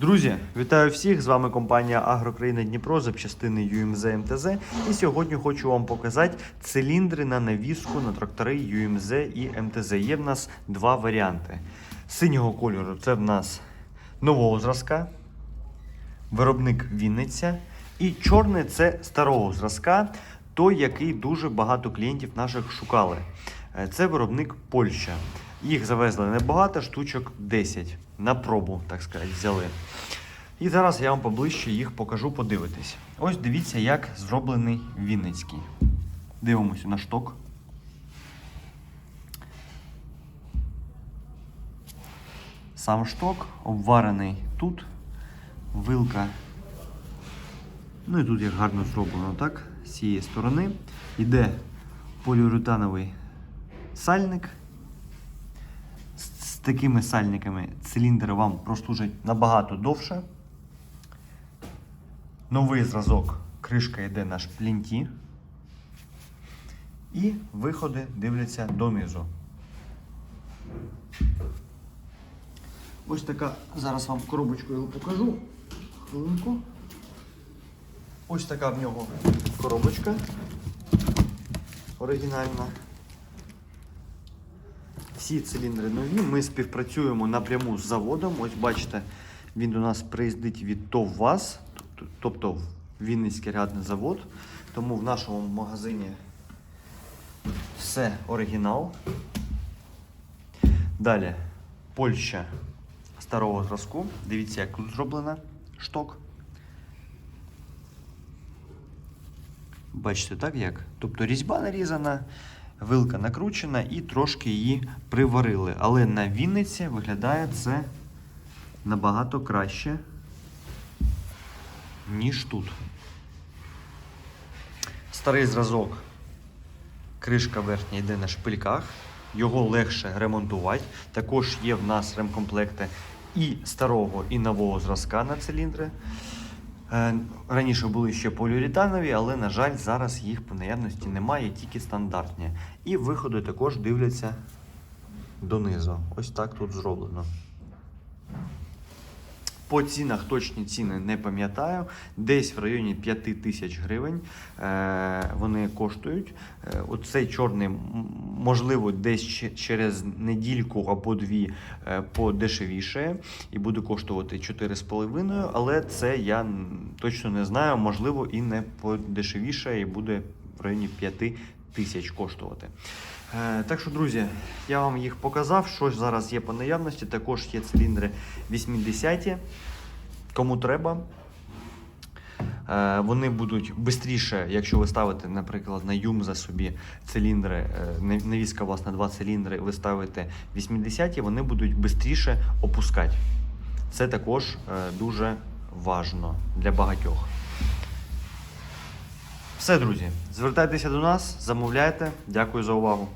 Друзі, вітаю всіх! З вами компанія Агрокраїна Дніпро, запчастини UMZ МТЗ. І сьогодні хочу вам показати циліндри на навіску на трактори UMZ і МТЗ. Є в нас два варіанти. Синього кольору це в нас нового зразка, виробник Вінниця. І чорний це старого зразка, той, який дуже багато клієнтів наших шукали. Е, Це виробник Польща. Їх завезли небагато, штучок 10. На пробу, так сказати, взяли. І зараз я вам поближче їх покажу, подивитись. Ось дивіться, як зроблений Вінницький. Дивимося на шток. Сам шток обварений тут. Вилка. Ну і тут як гарно зроблено, так? З цієї сторони. Йде поліуретановий сальник. Такими сальниками циліндр вам прослужить набагато довше. Новий зразок. Кришка йде на шплінті. І виходи дивляться донизу. Ось така, зараз вам коробочку його покажу. Хвилинку. Ось така в нього коробочка. Оригінальна. Всі циліндри нові. Ми співпрацюємо напряму з заводом. Ось бачите, він до нас приїздить від ТОВ ВАЗ, тобто Вінницький рядний завод. Тому в нашому магазині все оригінал. Далі Польща старого зразку. Дивіться, як тут зроблена шток. Бачите, так як? Тобто різьба нарізана, вилка накручена і трошки її приварили. Але на Вінниці виглядає це набагато краще, ніж тут. Старий зразок. Кришка верхня йде на шпильках. Його легше ремонтувати. Також є в нас ремкомплекти і старого, і нового зразка на циліндри. Е, Раніше були ще поліуретанові, але, на жаль, зараз їх по наявності немає, тільки стандартні. І виходи також дивляться донизу. Ось так тут зроблено. По цінах точні ціни не пам'ятаю. Десь в районі 5 тисяч гривень е, вони коштують. Е, оцей чорний, можливо, десь через недільку або дві подешевіше і буде коштувати 4,5, але це я точно не знаю. Можливо, і не подешевіше, і буде в районі 5 тисяч коштувати. Е, Так що, друзі, я вам їх показав, що зараз є по наявності. Також є циліндри 80 Кому треба. Е, Вони будуть швидше, якщо ви ставите, наприклад, на Юмза собі циліндри, е, нав- навіска у вас на два циліндри, ви ставите 80 вони будуть швидше опускати. Це також дуже важно для багатьох. Все, друзі, звертайтеся до нас, замовляйте. Дякую за увагу.